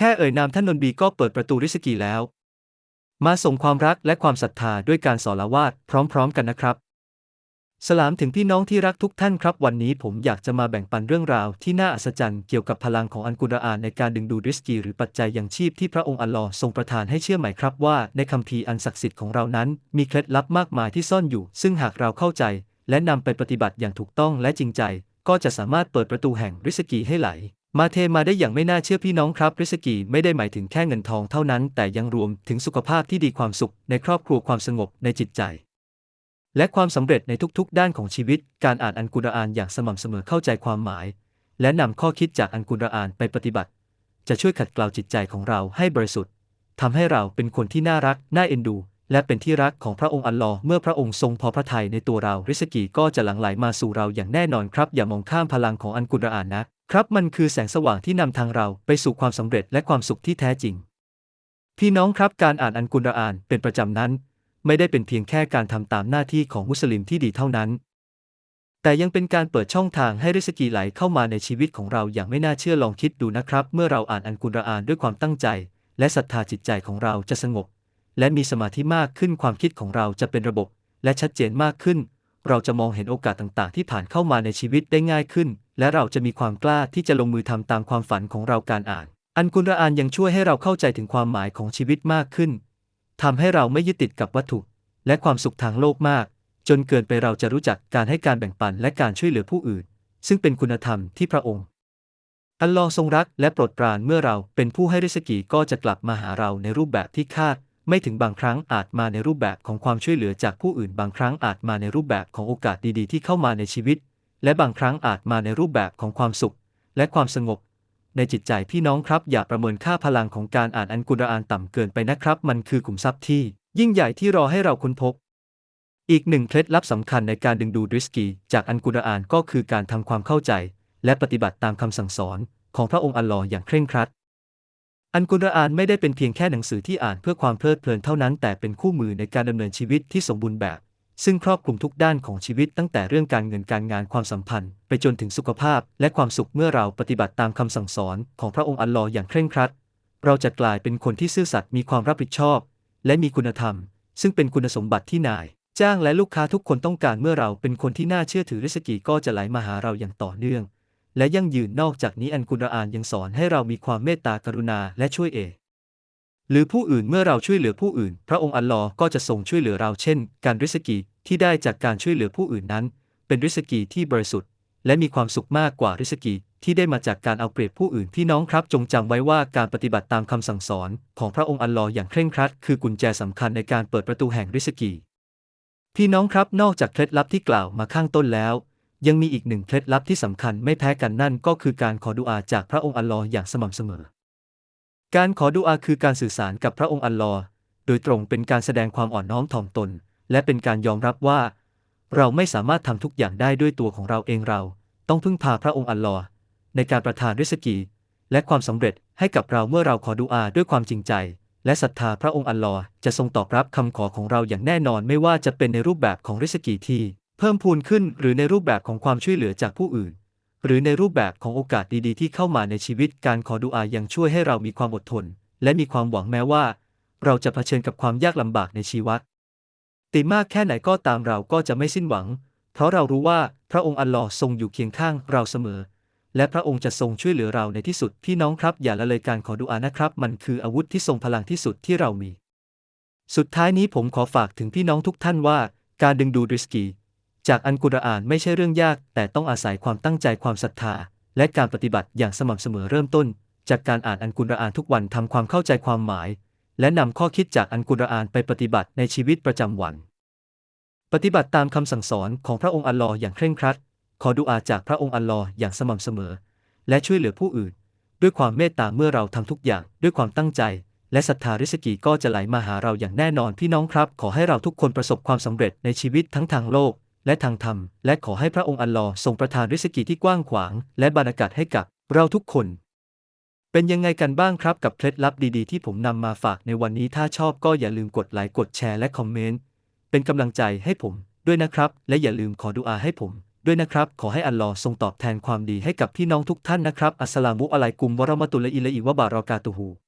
แค่เอ่ยนามท่านนนบีก็เปิดประตูริสกีแล้ว มาส่งความรักและความศรัทธาด้วยการสอลาวาดพร้อมๆกันนะครับ สลามถึงพี่น้องที่รักทุกท่านครับ วันนี้ผมอยากจะมาแบ่งปันเรื่องราวที่น่าอัศจรรย์เกี่ยวกับพลังของอันกุรอานในการดึงดูดริสกีหรือปัจจัยยังชีพที่พระองค์อัลลอฮ์ทรงประทานให้เชื่อไหมครับว่า ในคัมภีร์อันศักดิ์สิทธิ์ของเรานั้น มีเคล็ดลับมากมายที่ซ่อนอยู่ ซึ่งหากเราเข้าใจ และนำไปปฏิบัติอย่างถูกต้องและจริงใจ ก็จะสามารถเปิดประตูแห่งริสกีให้ไหล มาเทมาได้อย่างไม่น่าเชื่อพี่น้องครับริสกีไม่ได้หมายถึงแค่เงินทองเท่านั้น แต่ยังรวมถึงสุขภาพที่ดีความสุข ในครอบครัวความสงบในจิตใจ และความสำเร็จในทุกๆ ด้านของชีวิต การอ่านอันกุรอานอย่างสม่ำเสมอเข้าใจความหมาย และนำข้อคิดจากอันกุรอานไปปฏิบัติ จะช่วยขัดเกลาจิตใจของเราให้บริสุทธิ์ทำให้เราเป็นคนที่น่ารักน่าเอ็นดู และเป็นที่รักของพระองค์อัลลอฮ์เมื่อพระองค์ทรงพอพระทัยในตัวเราริสกีก็จะหลั่งไหลมาสู่เราอย่างแน่นอนครับ อย่ามองข้ามพลังของอันกุรอานนะ ครับมันคือแสงสว่างที่นำทางเราไปสู่ความสำเร็จและความสุขที่แท้จริง พี่น้องครับการอ่านอันกุรอานเป็นประจำนั้น ไม่ได้เป็นเพียงแค่การทำตามหน้าที่ของมุสลิมที่ดีเท่านั้น แต่ยังเป็นการเปิดช่องทางให้ริสกีไหลเข้ามาในชีวิตของเราอย่างไม่น่าเชื่อลองคิดดูนะครับ เมื่อเราอ่านอันกุรอานด้วยความตั้งใจ และศรัทธาจิตใจของเราจะสงบ และมีสมาธิมากขึ้นความคิดของเราจะเป็นระบบ และชัดเจนมากขึ้น เราจะมองเห็นโอกาสต่างๆ ที่ผ่านเข้ามาในชีวิตได้ง่ายขึ้น และเราจะมีความกล้าที่จะลงมือทำตามความฝันของเราการอ่าน อันกุรอานยังช่วยให้เราเข้าใจถึงความหมายของชีวิตมากขึ้นทำให้เราไม่ยึดติดกับวัตถุ และความสุขทางโลกมาก จนเกินไปเราจะรู้จักการให้การแบ่งปันและการช่วยเหลือผู้อื่น ซึ่งเป็นคุณธรรมที่พระองค์ อัลลอฮ์ทรงรักและโปรดปรานเมื่อเราเป็นผู้ให้ริสกีก็จะกลับมาหาเราในรูปแบบที่คาด ไม่ถึงบางครั้งอาจมาในรูปแบบของความช่วยเหลือจากผู้อื่นบางครั้งอาจมาในรูปแบบของโอกาสดีๆ ที่เข้ามาในชีวิต และบางครั้งอาจมาในรูปแบบของความสุข และความสงบ ในจิตใจพี่น้องครับ อย่าประเมินค่าพลังของการอ่านอันกุรอานต่ำเกินไปนะครับ มันคือกลุ่มทรัพย์ที่ ยิ่งใหญ่ที่รอให้เราค้นพบ อีกหนึ่งเคล็ดลับสำคัญในการดึงดูดริสกี จากอันกุรอานก็คือการทำความเข้าใจ และปฏิบัติตามคำสั่งสอนของพระองค์อัลลอฮ์อย่างเคร่งครัด อันกุรอานไม่ได้เป็นเพียงแค่หนังสือที่อ่านเพื่อความเพลิดเพลินเท่านั้น แต่เป็นคู่มือในการดำเนินชีวิตที่สมบูรณ์แบบ ซึ่งครอบคลุมทุกด้านของชีวิตตั้งแต่เรื่องการเงินการงานความสัมพันธ์ ไปจนถึงสุขภาพและความสุขเมื่อเราปฏิบัติตามคำสั่งสอนของพระองค์อัลลอฮ์อย่างเคร่งครัด เราจะกลายเป็นคนที่ซื่อสัตย์มีความรับผิดชอบ และมีคุณธรรม ซึ่งเป็นคุณสมบัติที่นาย จ้างและลูกค้าทุกคนต้องการเมื่อเราเป็นคนที่น่าเชื่อถือริสกีก็จะไหลมาหาเราอย่างต่อเนื่อง และยั่งยืนนอกจากนี้อันกุรอานยังสอนให้เรามีความเมตตากรุณาและช่วยเอ หรือผู้อื่นเมื่อเราช่วยเหลือผู้อื่น พระองค์อัลลอฮ์ก็จะทรงช่วยเหลือเราเช่น การริสกีที่ได้จากการช่วยเหลือผู้อื่นนั้น เป็นริสกีที่บริสุทธิ์ และมีความสุขมากกว่าริสกีที่ได้มาจากการเอาเปรียบผู้อื่นพี่น้องครับ จงจำไว้ว่าการปฏิบัติตามคำสั่งสอน ของพระองค์อัลลอฮ์อย่างเคร่งครัด คือกุญแจสำคัญในการเปิดประตูแห่งริสกี พี่น้องครับนอกจากเคล็ดลับที่กล่าวมาข้างต้นแล้ว ยังมีอีกหนึ่งเคล็ดลับที่สำคัญไม่แพ้กันนั่นก็คือการขอดุอาจากพระองค์อัลลอฮ์อย่างสม่ำเสมอ การขอดุอาคือการสื่อสารกับพระองค์อัลลอฮ์โดยตรงเป็นการแสดงความอ่อนน้อมถ่อมตน และเป็นการยอมรับว่า เราไม่สามารถทำทุกอย่างได้ด้วยตัวของเราเองเรา ต้องพึ่งพาพระองค์อัลลอฮ์ในการประทานริสกี และความสำเร็จให้กับเราเมื่อเราขอดุอาด้วยความจริงใจ และศรัทธาพระองค์อัลลอฮ์จะทรงตอบรับคำขอของเราอย่างแน่นอนไม่ว่าจะเป็นในรูปแบบของริสกีที่ เพิ่มพูนขึ้นหรือในรูปแบบของความช่วยเหลือจากผู้อื่น หรือในรูปแบบของโอกาสดีๆ ที่เข้ามาในชีวิตการขอดุอายังช่วยให้เรามีความอดทน และมีความหวังแม้ว่า เราจะเผชิญกับความยากลำบากในชีวิตติมากแค่ไหนก็ตามเราก็จะไม่สิ้นหวัง เพราะเรารู้ว่าพระองค์อัลลอฮ์ทรงอยู่เคียงข้างเราเสมอ และพระองค์จะทรงช่วยเหลือเราในที่สุดพี่น้องครับ อย่าละเลยการขอดุอานะครับ มันคืออาวุธที่ทรงพลังที่สุดที่เรามี สุดท้ายนี้ผมขอฝากถึงพี่น้องทุกท่านว่า การดึงดูดริสกี จากอันกุรอานไม่ใช่เรื่องยาก แต่ต้องอาศัยความตั้งใจความศรัทธา และการปฏิบัติอย่างสม่ำเสมอเริ่มต้น จากการอ่านอันกุรอานทุกวันทำความเข้าใจความหมาย และนำข้อคิดจากอันกุรอานไปปฏิบัติในชีวิตประจำวัน ปฏิบัติตามคำสั่งสอนของพระองค์อัลลอฮ์อย่างเคร่งครัด ขอดุอาจากพระองค์อัลลอฮ์อย่างสม่ำเสมอ และช่วยเหลือผู้อื่น ด้วยความเมตตาเมื่อเราทำทุกอย่างด้วยความตั้งใจและศรัทธาริสกีก็จะไหลมาหาเราอย่างแน่นอนพี่น้องครับ ขอให้เราทุกคนประสบความสำเร็จในชีวิตทั้งทางโลก และทางธรรม และขอให้พระองค์อัลลอฮ์ทรงประทานริสกีที่กว้างขวาง และบรรยากาศให้กับเราทุกคน เป็นยังไงกันบ้างครับกับเคล็ดลับดีๆ ที่ผมนำมาฝากในวันนี้ถ้าชอบก็อย่าลืมกดไลค์กดแชร์และคอมเมนต์เป็นกำลังใจให้ผมด้วยนะครับ และอย่าลืมขอดุอาให้ผมด้วยนะครับ ขอให้อัลลอฮ์ทรงตอบแทนความดีให้กับพี่น้องทุกท่านนะครับ อัสสลามุอะลัยกุมวะเราะมะตุลลอฮิวะบารอกาตุฮุ